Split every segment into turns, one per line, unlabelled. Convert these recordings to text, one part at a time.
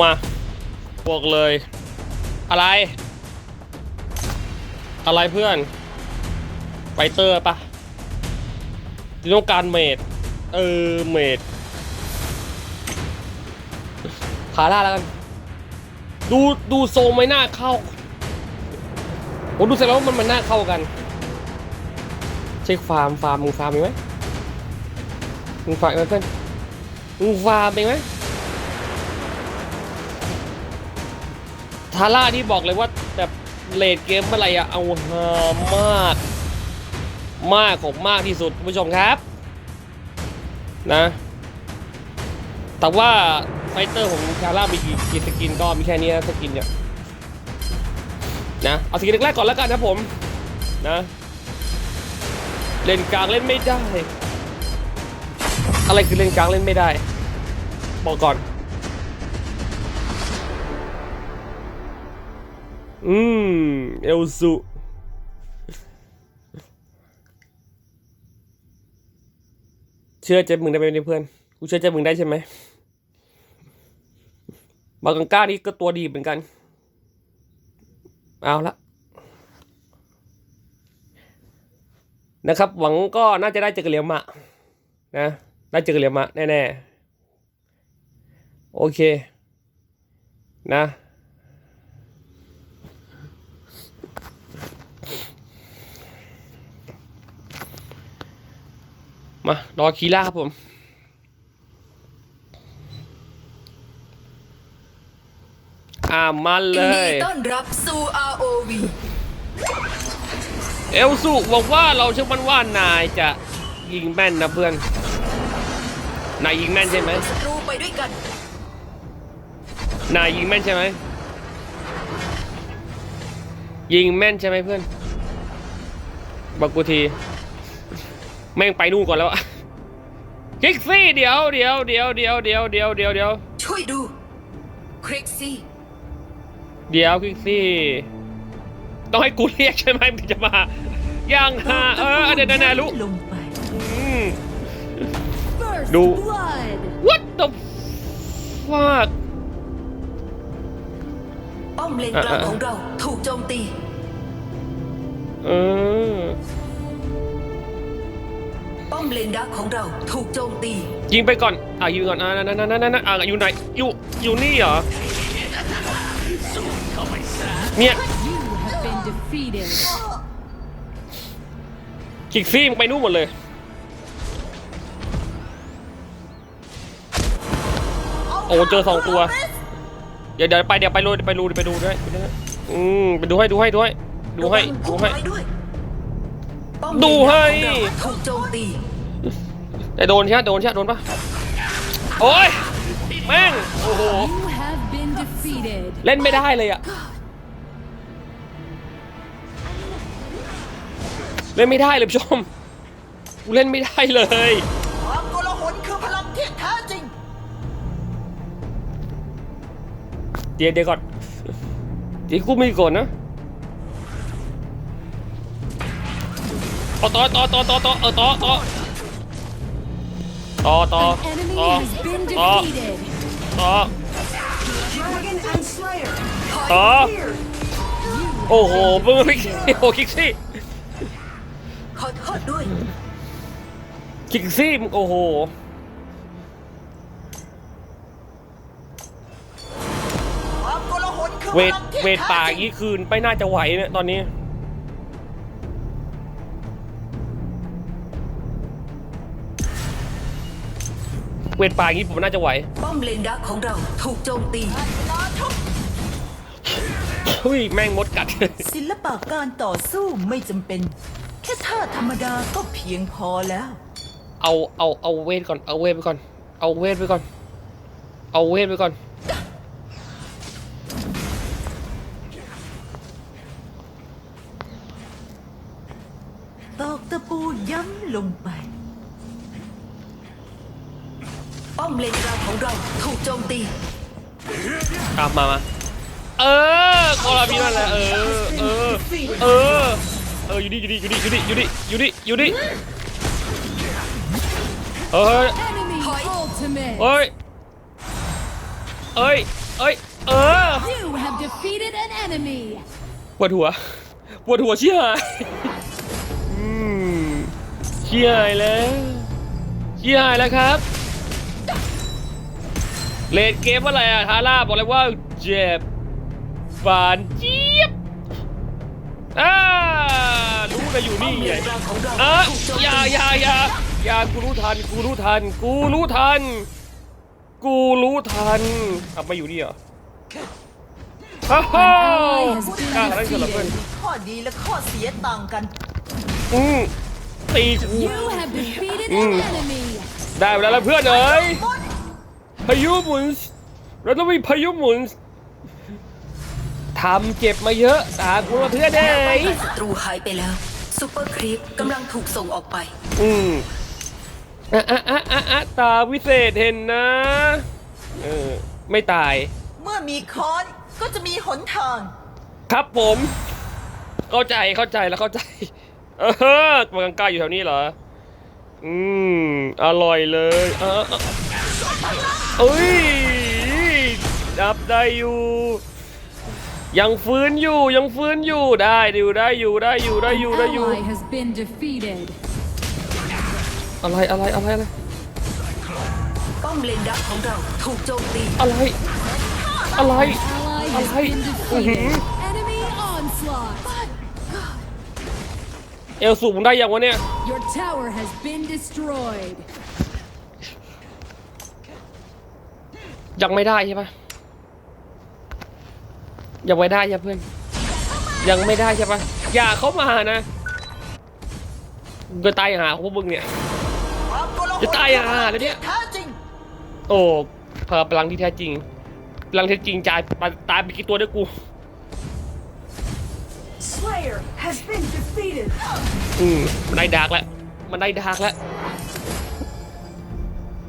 มาบอกเลย อะไร อะไรเพื่อนไฟเตอร์ปะต้องการเมดเออเมดพาร่าแล้วกัน ดูดูโซงไม่น่าเข้าผมดูเสร็จแล้วมันมันน่าเข้ากัน เช็คฟาร์มฟาร์มมึงฟาร์มมีไหมมึงฟาร์มไหมเพื่อนมึงฟาร์มไหม ทาร่าที่บอกเลยว่าแบบเลดเกมเมื่อไหร่อะเอาหามาก มากของมากที่สุดคุณผู้ชมครับ นะ แต่ว่าไฟเตอร์ของทาร่ามีกี่สกินก็มีแค่นี้นะสกินเนี่ยนะเอาสกินแรกก่อนแล้วกันนะผมนะเล่นกลางเล่นไม่ได้ อะไรคือเล่นกลางเล่นไม่ได้ บอกก่อน อืม เอลซุเชื่อใจมึงได้ไหมเนี่ยเพื่อน กูเชื่อใจมึงได้ใช่ไหมบากังก้านี่ก็ตัวดีเหมือนกัน เอาละนะครับ หวังก็น่าจะได้เจอกับเหลียมะนะ ได้เจอกับเหลียมะแน่ๆ โอเค นะ มารอคีล่าครับผม อ่ามาเล
ยินดี
ย
ต้อนรับสู่ ROV
เอลสุบอกว่าเราเชื่อมั่นว่านายจะยิงแม่นนะเพื่อน นายยิงแม่นใช่ไหม
ศัตรูไปด้วยกัน
นายยิงแม่นใช่ไหม ยิงแม่นใช่ไหมเพื่อน บอกกูที แม่งไปนู่นก่อนแล้วอะคิกซี่เดี๋ยวเดี๋ยวเดี๋ยวเดี๋ยวเดี๋ยวเดี๋ยวเดี๋ยวเดี๋ยว
ช่วยดูคริกซี่
เดี๋ยวคิกซี่ ต้องให้กูเรียกใช่ไหมมึงจะมายังหาเออเดี๋ยวเดี๋ยวเดี๋ยวรู้
ลงไป
อืม
First
Do-
blood.
what the fuck
ป้อมเลนกลาง
อะอะ
ของเราถูกโจมตี
เออ
ป้อมเลนดักของเราถูกโจมตี
ยิงไปก่อน อะยิงก่อนอะนั่นนั่นนั่นนั่นอะอยู่ไหน อยู่ อยู่นี่เหรอ เนี่ย
You have been defeated.
คิกซี่มึงไปนู่นหมดเลย โอ้เจอสองตัว เดี๋ยวเดี๋ยวไปเดี๋ยวไปรูไปรูไปดูด้วยไปดูด้วยอืมไปดูให้ดูให้ดูให้ดูให้ดูให้
ระวังพุ่มไม้ด้วย ป้อม
ดูให้
เลนดักของเราถูกโจมตี
แต่โดนใช่ไหมโดนใช่ไหมโดนปะโอ้ยแม่งโอ้โห
You have been defeated.
เล่นไม่ได้เลยอะเล่นไม่ได้เลยผู้ชมกูเล่นไม่ได้เลย
ความโกลาหลคือพลังที่แท้จริง
เดี๋ยวเดี๋ยวก่อนเดี๋ยวกูมีก่อนนะ เอาต่อต่อต่อต่อต่อเออต่อต่อต่อต่อ
An enemy
ต่อ
has been
ต่อ
defeated.
ต่อ
Dragon and Slayer
ต่อโอ้โหมึงไม่โอ้คิกซี่
ขอโทษด้วย
คิกซี่มึงโอ้โห
ความโกลาหลคือ
เว
พ
ท
ลังที่
เวทป่า
แท้
อ
จ
ย่าง
ริง
นี้คืนไม่น่าจะไหวเนี่ยตอนนี้ เวทป่าอย่างนี้ผมน่าจะไหว
ป้อมเลนดักของเราถูกโจมตี
เฮ้ยแม่งมดกัด
ศิลปะการต่อสู้ไม่จำเป็น แค่ท่าธรรมดาก็เพียงพอแล้ว
เอาเอาเอาเวทก่อนเอาเวทไปก่อน เอาเวทไปก่อน เอาเวทไปก่อน
ตอกตะปูย้ำลงไป
ป้อมเลนกลางของเราถูกโจมตี
ตามมามา เออโคลาบีนั่นแหละเออ เออ เออ เออ อยู่ดิอยู่ดิอยู่ดิอยู่ดิอยู่ดิอยู่ดิอยู่ดิเฮ้ย
Enemy ultimate.
เฮ้ยเฮ้ย เอ้ย เออ
You have defeated an enemy.
ปวดหัว ปวดหัวเชี่ยหายอืมเชี่ยหายแล้ว เชี่ยหายแล้วครับ เลดเกมอะไรอะทาร่าบอกเลยว่าเจ็บฟานเจี๊ยบอ่ารู้นะอยู่
ป้อ
นี่
มเล
ไง
นกลางของเรา
อะ
ถูกโจม
อย่า
ตี
อย่าอย่าอย่ากูรู้ทันกูรู้ทันกูรู้ทัน กูรู้ทันกลับมาอยู่นี่เหรอฮ่าฮ่า
ally has been
กล้าอะไรกันเหรอเพื่อน
defeated.
ข้อดีและข้อเสียต่างกัน
อืมตีกู
You have defeated
Mm.
an enemy.
ได้เวลาแล้วเพื่อนเอ้ย พายุหมุน เราต้องมีพายุหมุนทำเจ็บมาเยอะตากูมาเพื่อนเอ้ย
ศัตรูหายไปแล้วซูเปอร์ครีปกำลังถูกส่งออกไป
อืมอะอะอะอะอะตาวิเศษเห็นนะ เออ ไม่ตาย
เมื่อมีค้อนก็จะมีหนทาง
ครับผม เข้าใจเข้าใจแล้วเข้าใจ เออมันกังกล้าอยู่แถวนี้เหรอ อืม อร่อยเลยเออเออเอ้ยดับได้อยู่ ยังฟื้นอยู่ยังฟื้นอยู่ได้ดิวได้อยู่ได้อยู่ได้
An
อยู่ได้อยู่
ally has been defeated.
อะไรอะไรอะไรอะไร
ป้อมเลนดักของเราถูกโจมตี
อะไรอะไร
Ally has
Alright.
been defeated. Enemy onslaught.
เอลสูงได้ยังวะเนี่ย
Your tower has been destroyed.
ยังไม่ได้ใช่ปะยังไม่ได้ใช่เพื่อน ยังไม่ได้ใช่ปะอย่าเข้ามานะก็ตายหาของพวกมึงเนี่ย
ความโกลาหล
จะตายห่าแล้วเนี่ย
แท้จริง
โอ้พพลังที่แท้จริง พลังที่แท้จริงจ่ายตายไปกี่ตัวด้วยกู
Slayer has been defeated
อืมมันได้ดาร์กแล้ว มันได้ดาร์กแล้ว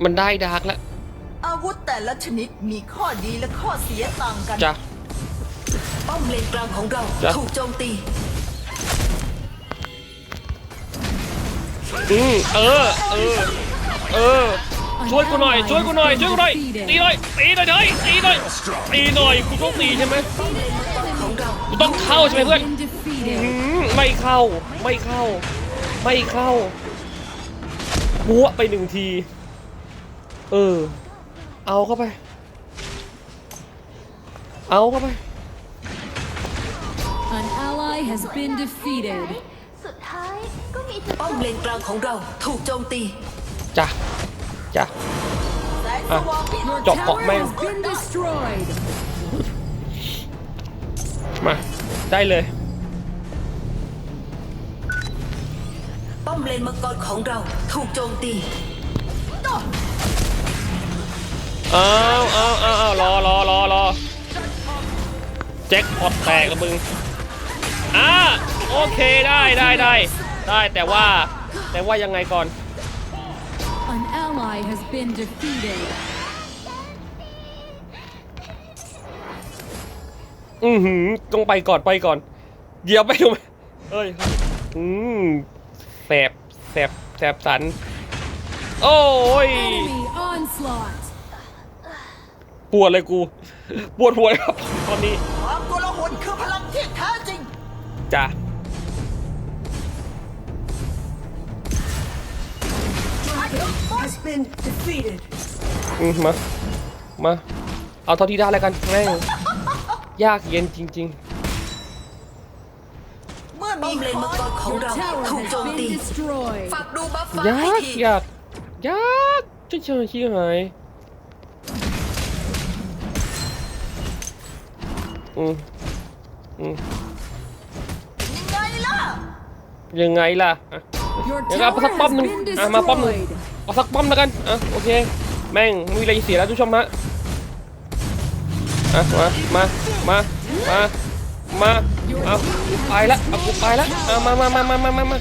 มันได้ดาร์กแล้ว
อาวุธแต่ละชนิดมีข้อดีและข้อเสียต่างกัน
จ้ะ
ป้อมเลนกลางของเรา
จ๊ะ
ถูกโจมตี
อืมเออ เออ เออ ช่วยกูหน่อย ช่วยกูหน่อย ช่วยกูหน่อย ตีหน่อย ตีหน่อยเฮ้ยตีหน่อย ตีหน่อย กูต้องตีใช่ไหม
ของเรา
กูต้องเข้าใช่ไหมเพื่อน
Been defeated.
อืมไม่เข้า ไม่เข้า ไม่เข้าบัวไปหนึ่งที เออ เอาเข้าไป เอาเข้าไป
An ally has been defeated.
สุดท้ายก็มีจุด
ป้อมเลนกลางของเราถูกโจมตี
จ้ะจ้ะ
แสงส
อะ
ว่างที่
Your
Chọc
tower
bọt men.
has been destroyed.
มา ได้เลย
มเลนมังกรของเราถูกโจมตี
เอาเอาเอาเอารอรอรอรอแจ็คพอตแตกแล้วมึงอ่าโอเคได้ได้ได้ได้แต่ว่าแต่ว่ายังไงก่อน
An ally has been defeated.
อือหือต้องไปก่อนไปก่อน เดี๋ยวไปดูเอ้ย อืม แสบแสบแสบสัน โอ้ย
Enemy onslaught.
ปวดเลยกู ปวดหัวเลยครับ ตอนนี้
ความโกลาหลคือพลังที่แท้จริง
จ้ะ
has been defeated
อืมมา มา เอาเท่าที่ได้แล้วกันแม่งยากเย็นจริง
เมื่อ
ป้อ
มี
มเลน
ค้
มั
องน
กรของ
Your
เรา
tower
ถูก
has
โจมตี
been destroyed.
ฝากดูบัฟฟ้า
ๆยา
ให้
ก
ที
ยากยากจะเชยชี้หายอืมอืม
ยังไงล่ะ
ยังไงล่ะอะ
Your
เดี๋ยวเอา
tower
สักป้อม
has
หนึ่ง
been
อะมาป้อมหนึ่ง
destroyed.
เอาสักป้อมแล้วกันอะโอเค แม่งไม่มีอะไรเสียแล้วทุกผู้ชมฮะอะมามามามามา เอากูไปละเอากูไปละเอามามามามามามามา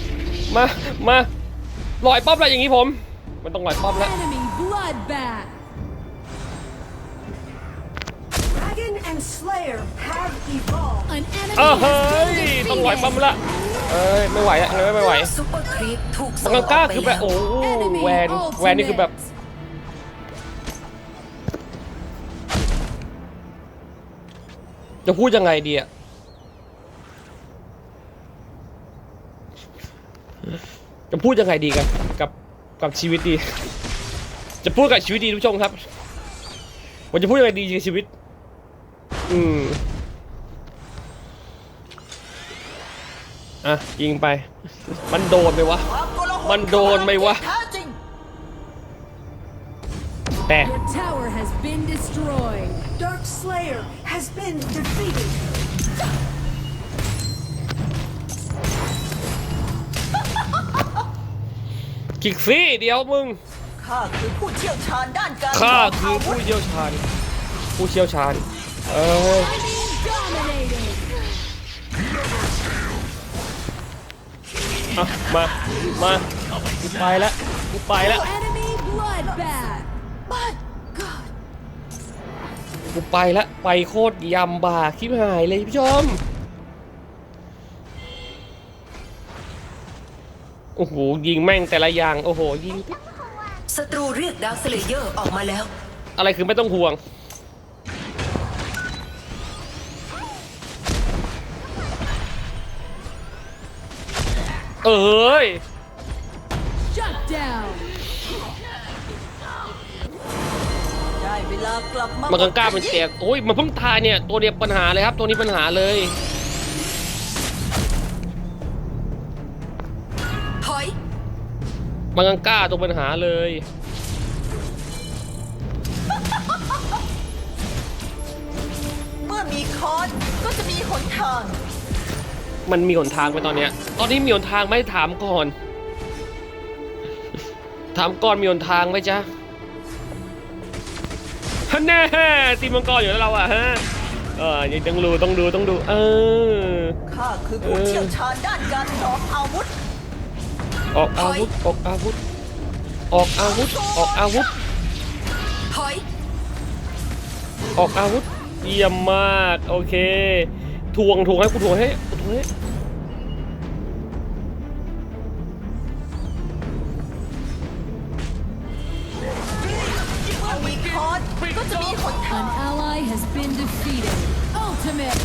มามาลอยป้อมอะไรอย่างงี้ผม มันต้องลอยป้อมแล้ว
Enemy bloodbath.
Dragon and Slayer have evolved
An enemy
เออ
has
เฮ้
been
ยต้องลอยป้อม
defeated.
ละเอ้ยไม่ไหวอะไม่ไม่ไหว
ซูเปอร์ครีปถูก
มั
ส่
ง
งออก
กล้า
ไป
คือแบ
แล้
บ
ว
โอ้
Enemy
แวนแวนนี่คือแบบ
ultimate.
จะพูดยังไงดีอะ จะพูดยังไงดีกับกับกับชีวิตดี จะพูดกับชีวิตดีทุกชมครับผมจะพูดยังไงดีกับชีวิต อืมอะยิงไป มันโดนไหมวะ มันโดนไหมวะ
แท้จริง
แต่
Your tower has been destroyed.
Dark Slayer has been defeated
คิกซี่เดี๋ยวมึง
ข้าคือผู้เชี่ยวชาญด้านการ
ข้า
ต่
คือ
วุ
ผู้
ธ
เชี่ยวชาญ ผู้เชี่ยวชาญ เออ
Dominating.
อะมา มากูไปแล้วกูไปแล้ว
Enemy bloodbath.
กูไปแล้วไปโคตรยำบากคิบหายเลยผู้ชม โอ้โหยิงแม่งแต่ละอย่าง โอ้โหยิง
ศัตรูเรียกดาวสเลเยอร์ออกมาแล้ว
อะไรคือไม่ต้องห่วง เอ้ย
Shut down.
ได้เวลากลับมา
มันกังกล้าเป็นเตียโอ้ยมันเพิ่งตายเนี่ย ตัวเดียวปัญหาเลยครับ ตัวนี้ปัญหาเลย มันกังกล้าตัวปัญหาเลย
เมื่อมีคอนก็จะมีหนทาง
มันมีหนทางไหมตอนเนี้ย ตอนนี้มีหนทางไหมถามก่อน ถามก่อนมีหนทางไหมจ๊ะฮันแน่ตีมังกรอยู่แล้วเราอะฮะเออยังต้องดูต้องดูต้องดู เออ
ข้าคือผู้เชี่ยวชาญด้านการสองอาวุธ
ออกอาวุธ ออกอาวุธ ออกอาวุธ ออกอาวุธ
ถอย
ออกอาวุธ เยี่ยมมาก โอเค ทวงทวงให้กูทวงให้กูทวงให้
เมื่อมีคอนก็จะมีหนทาง
An ally has been defeated. Ultimate.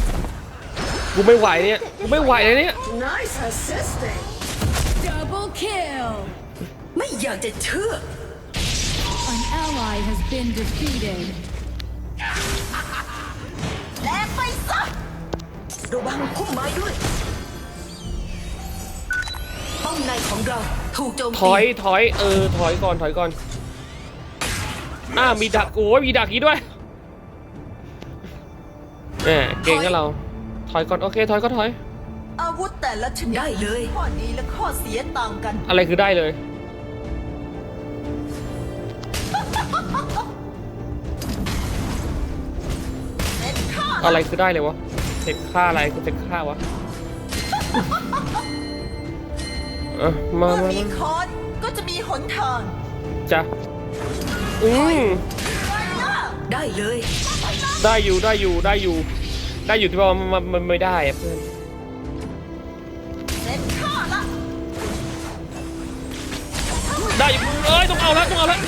กูไม่ไหวเนี่ย กูไม่ไหวเลยเนี่ย
Nice assisting
Double kill.
ไม่อยากจะเชื่อ
An ally has been defeated.
แลกไปซะ
ระวังพุ่มไม้ด้วยป้อมในของเราถูกโจม
ถ
ตี
อยถอยเออถอยก่อนถอยก่อนอ่ามีดักโอ้ยมีดักอีกด้วยแหมเก่งกับเรา ถอยก่อนโอเคถอยก็ถอย
อาวุธแต่ละชนิด
ได้เลย
ข้อดีและข้อเสียต่างกัน
อะไรคือได้เลย
เซ็ตข้า
อะไรคือได้เลยวะเสร็จค่าอะไรคือเสร็จค่าวะเออมา
เมื่อ
มา
มี
มา
คอนก็จะมีหนทาง
จ้ะอืม
ไปล่ะ
ได้เลย
ได้อยู่ได้อยู่ได้อยู่ ได้อยู่ที่ว่ามันมันมันไม่ได้อะเพื่อน ได้เอ้ยต้องเอาแล้วต้องเอาแล้ว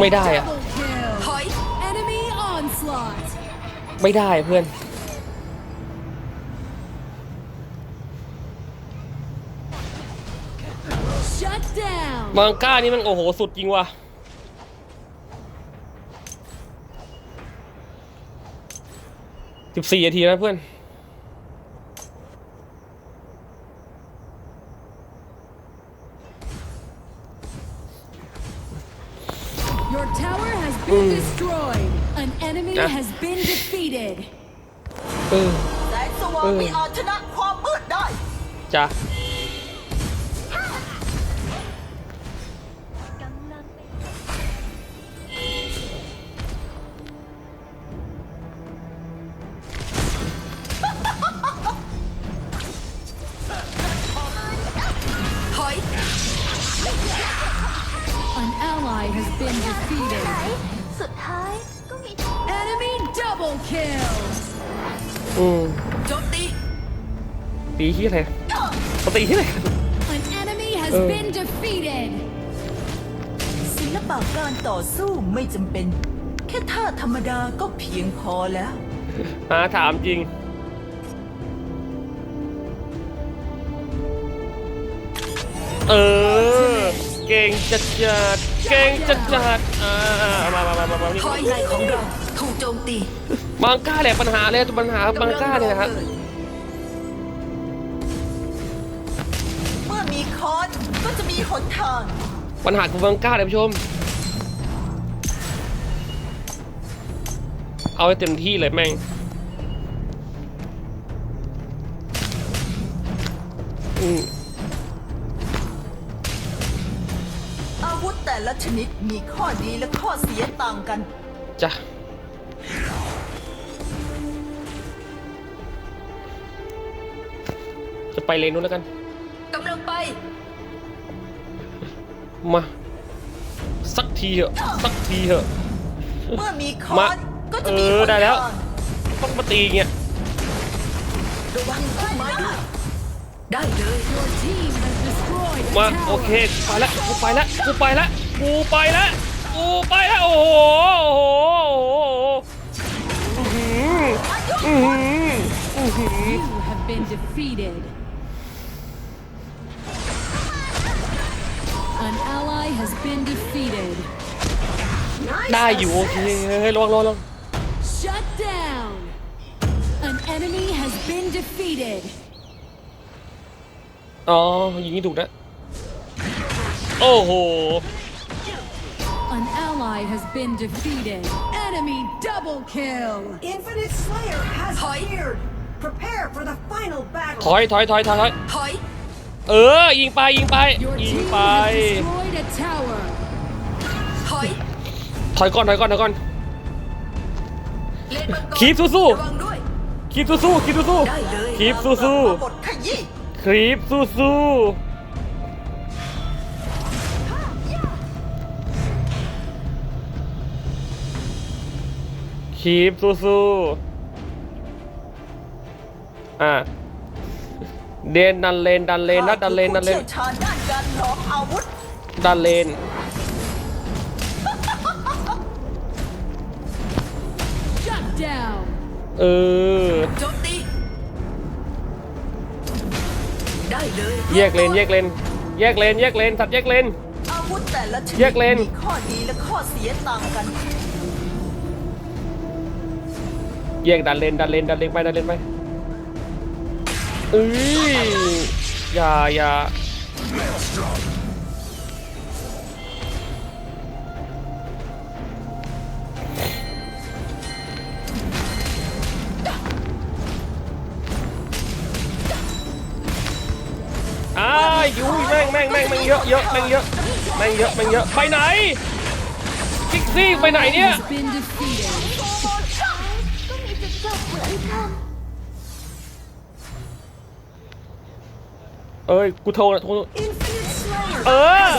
ไม่ได้อะไม่ได้เพื่อนมังก้านี่มันโอ้โหสุดจริงว่ะสิบสี่นาทีแล้วเพื่อน
Your tower has been destroyed. An enemy
Ah.
has been defeated.
เออ
แสงสว่าง
เออ
ไม่อาจชนะความมืดได้
จ้ะ
ตี
ที่อะไร
An enemy has
Oh.
been defeated.
ศิลปะการต่อสู้ไม่จำเป็น แค่ค่ท่าธรรมดาก็เพียงพอแล้ว
หาถามจริง เออ เก่งจัดจัดเก่งจัดจัดอ่ามามามามามานี่
ทอยไลน์ของเราถูกโจมตี
มังก้าแหละปัญหาเลยปัญหามังก้าเนี่ยนะครับ
เมีหนทาง
ปัญหาคือมังก้าเลยผู้ชม เอาให้เต็มที่เลยแม่ง อืม
อาวุธแต่ละชนิดมีข้อดีและข้อเสียต่างกัน
จ้ะ จะไปเลนนู้นแล้วกัน
กำลังไป
มา สักทีเถอะ สักทีเถอะ
เมื่อมีคอ
มา
นก็จะมี
เอ
ห
อนได้แล้ว
ทาง
ต้องมาตีเงี้ย
ระวังพุ่มไม้ด้วยได้เลย
Your team has destroyed a
มาโอ
tower.
เคไปละกูไปละกูไปละกูไปละกูไปละโอ้โหโอ้โหอื้อหืออื้อหืออื้อหือ
You have been defeated. ally has been defeated.
ได้อยู่โอเคเฮ้ยระวังระวังระวัง
Shut down. An enemy has been defeated.
อ๋อยิงให้ถูกนะ โอ้โห
An ally has been defeated. Enemy double kill.
Infinite Slayer has
Thoi.
appeared. Prepare for the final
ถ
battle.
อยถอยถอยถอยถอย
ถอย
เออ ยิงไปยิงไป
Your
ยิง
team
ไป
has destroyed a tower.
ถอย
ถอยก่อนถอยก่อนถอยก่อน
เลนมังกร
คีบสู้ๆ
ระวังด้วย
คีบสู้ๆคีบสู้
ได้เลย
ๆคีบสู้
มาบทขยี้
ๆครีปสู้ๆคีบสู้ๆอะ เดนดันเลนดันเลนนะดันเลนดันเลน
ผู้ชี่ยวชาญด้านการหลอมอาวุธ
ดันเลน
Shut down.
เออ
โจมตีได้เลย
แยกเลนแยกเลนแยกเลนแยกเลนสัตว์แยกเลน
อาวุธแต่ละชนิด
แยกเลน
มีข้อดีและข้อเสียต่างกัน
แยกดันเลนดันเลนดันเลนไปดันเลนไป เอ้ยอย่าอย่าอ้ายยุ้ยแม่งแม่งแม่งแม่งเยอะเยอะแม่งเยอะแม่งเยอะแม่งเยอะไปไหนคิกซี่ไปไหนเนี่ย
been defeated.
ก็มีจุดจบเหมือนกัน
เอ้ยกูโทรนะโทร
Infinite Slayer
เออ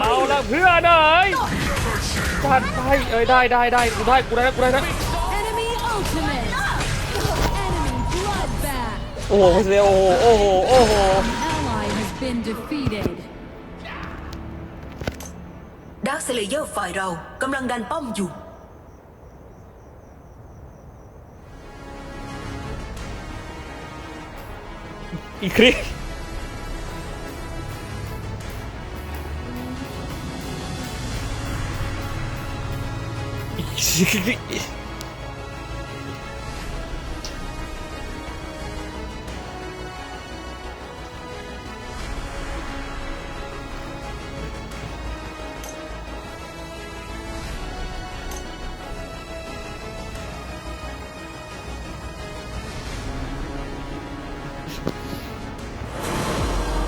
เอาละเพื่อนเอ้ยจัดไปเอ้ยได้ได้ได้กูได้กูได้นะกูได้นะ
Enemy ultimate. Enemy bloodbath.
โอ้โหเซลโอ้โหโอ้โหโอ้โห
Ally has been defeated.
ดาร์คเซเลเยอร์ฝ่ายเรากำลังดันป้อมอยู่
อีกคริ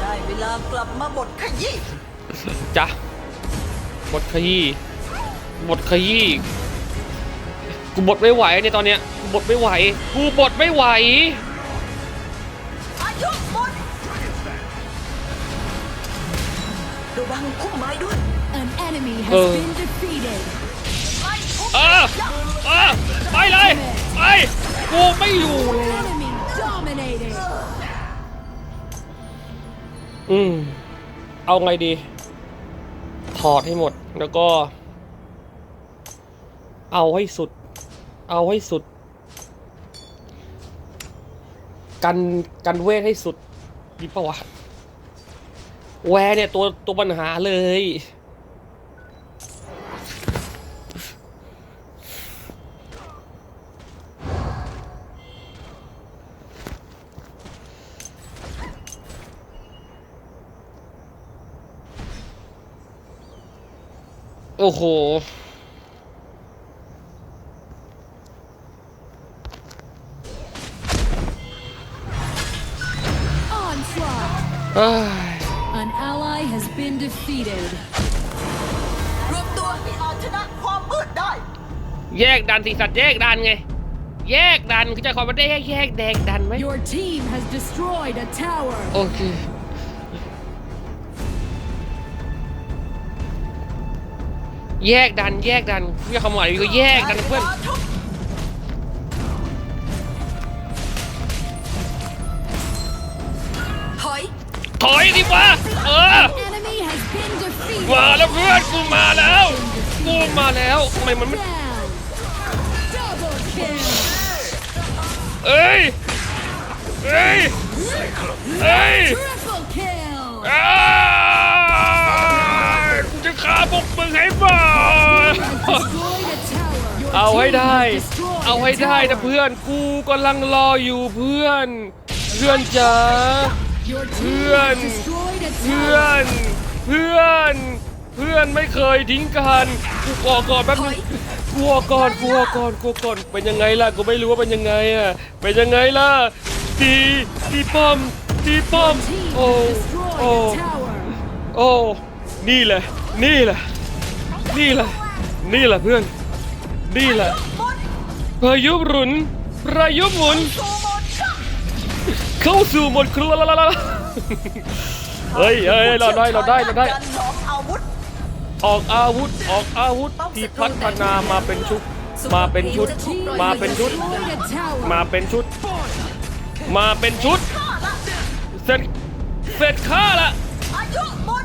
ได้เวลากลับมาบทขยี้
จ้ะบทขยี้บทขยี้ กูบทไม่ไหวในตอนเนี้ยกูบทไม่ไหว กูบทไม่ไหว
อายุหมด
ระวังพุ่มไม้ด้วย
An enemy has
Uh.
been defeated.
เออเออไปเลยไปกูไม่อยู่เลย
Enemy dominated.
อืม เอาไงดี ถอดให้หมด แล้วก็ เอาให้สุด เอาให้สุด กันกันเวทให้สุดดีปะวะ แวร์เนี่ย ตัวตัวปัญหาเลย โอ้โห
An ally has been defeated.
รวมตัวให้เอาชนะความมืดได้
แยกดันสิสัตว์แยกดันไง แยกดันคือจะขอมาได้แยกแยกแดงดันไหม
Your team has destroyed a tower.
โอเค แยกดันแยกดันเรียกคำว่าอะไรก็แยกดันเพื่อน
ถ
มาแล้วเพื่อนกูมาแล้วกูมาแล้วทำไมมันไม่เอ้ยเอ้ยเอ้ยอ้ายกูจะฆ่าพวกมึงให้หมดเอาให้ได้ เอาให้ได้นะเพื่อนกูกำลังรออยู่เพื่อน เพื่อนจ๋าเพื่อนเพื่อน เพื่อน เพื่อนไม่เคยทิ้งกันกูกอก่อนแป๊บนึงกลัวก่อนกลัวก่อนกลัวก่อนเป็นยังไงล่ะกูไม่รู้ว่าเป็นยังไงอะเป็นยังไงล่ะตีตีป้อมตีป้อม
Team
โอ้
has destroyed
โอ้
a tower.
โอ้นี่แหละ นี่แหละ นี่แหละ นี่แหละเพื่อน นี่แหละพายุหรุนพายุหมุน เข้าสู่หมดครัวละละละละ เฮ้ยเฮ้ยเราได้เราได้เราได้
การหลอมอาวุธ
ออกอาวุธออกอาวุธที่พัฒนามาเป็นชุด มาเป็นชุด
Team
มา
has
เป็นชุด
destroyed a tower.
มาเป็นชุด มาเป็นชุดเสร็จเสร็จข้าละ
อายุหมด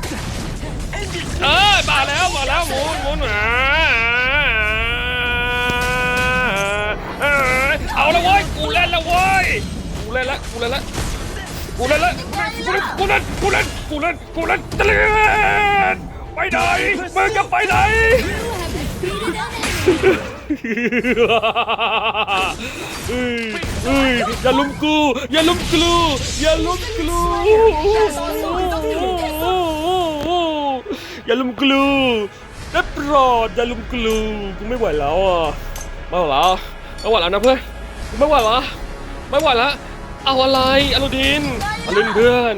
เออมาแล้วมาแล้วหมุนหมุนอ่าอ่าเอาละเว้ยกูเล่นละเว้ยกูเล่นละกูเล่นละ กูเล่นละกูเล่นกูเล่นกูเล่นกูเล่นกูเล่นตะเตลินไปไหนมึงจะไปไหนเฮ้ยเฮ้ยอย่าลุมกูอย่าลุมกลูอย่าลุมกลูอย่าลุมกลูได้โปรดอย่าลุมกลูกูไม่ไหวแล้วอะไม่ไหวแล้วไม่ไหวแล้วนะเพื่อนไม่ไหวแล้วไม่ไหวแล้ว เอาอะไรอรุดินอรุณเพื่อน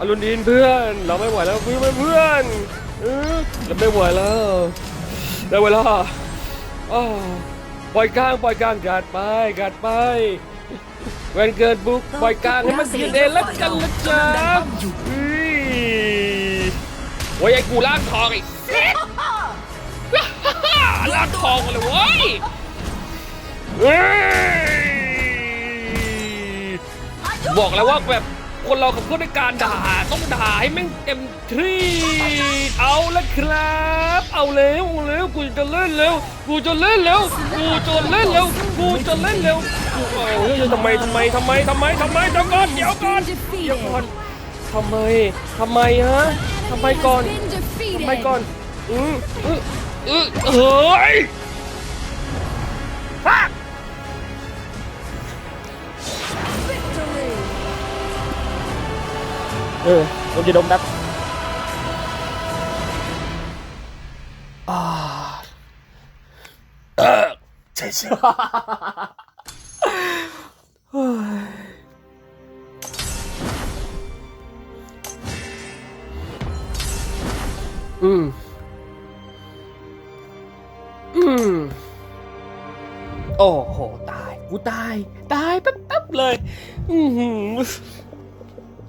อรุดินเพื่อน เราไม่ไหวแล้วเพื่อนเพื่อนเราไม่ไหวแล้วได้เวลาอ้วปล่อยกลางปล่อยกลางกัดไปกัดไปเวนเกิดบุกปล่อยกลางให้มันเสียเดนแล้วกันนะจ๊ะเฮ้ยโอ้ยไอ้กูล่างทองไอ้ล่างทองเลยเว้ย บอกแล้วว่าแบบคนเราขับเคลื่อนด้วยการด่าต้องด่าให้แม่งเต็มที่เอาละครับ เอาแล้วเอาแล้วกูจะเล่นแล้วกูจะเล่นแล้วกูจะเล่นแล้วกูจะเล่นแล้วกูเอาเฮ้ยทำไมทำไมทำไมทำไมทำไมเดี๋ยวก่อนเดี๋ยวก่อนเดี๋ยวก่อนทำไมทำไมฮะทำไมก่อนทำไมก่อนอืออืออือ ออผมจะดมแป๊บอ่าเออใช่ใช่เฮ้ยอืม อืม โอ้โห ตาย กูตาย ตายแป๊บๆเลย อือหือ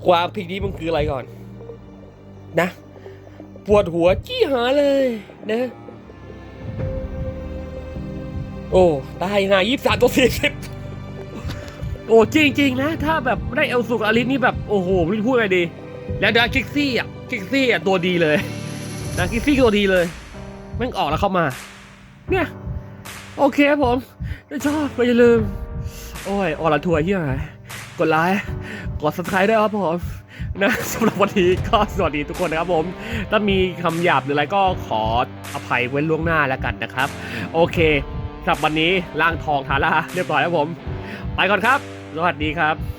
ความผิดนี้มันคืออะไรก่อน นะ ปวดหัวจี้หาเลยนะ โอ้ตายหายี่สามตัวสี่สิบโอ้จริง ๆ นะ ถ้าแบบได้เอลสุกอลิสนี่แบบโอ้โหไม่พูดอะไรดี แล้วดาคิกซี่อะคิกซี่อะตัวดีเลยนะคิกซี่ตัวดีเลยแม่งออกแล้วเข้ามา เนี่ย โอเคครับผมถ้าชอบก็อย่าลืม โอ้ยออลาทัวร์เฮียไงกดไลค์ กด subscribe ด้วยครับผมนะสำหรับวันนี้ก็สวัสดีทุกคนนะครับผม ถ้ามีคำหยาบหรืออะไรก็ขออภัยไว้ล่วงหน้าแล้วกันนะครับ โอเคสำหรับวันนี้ร่างทองทาร่าเรียบร้อยแล้วผม ไปก่อนครับ สวัสดีครับ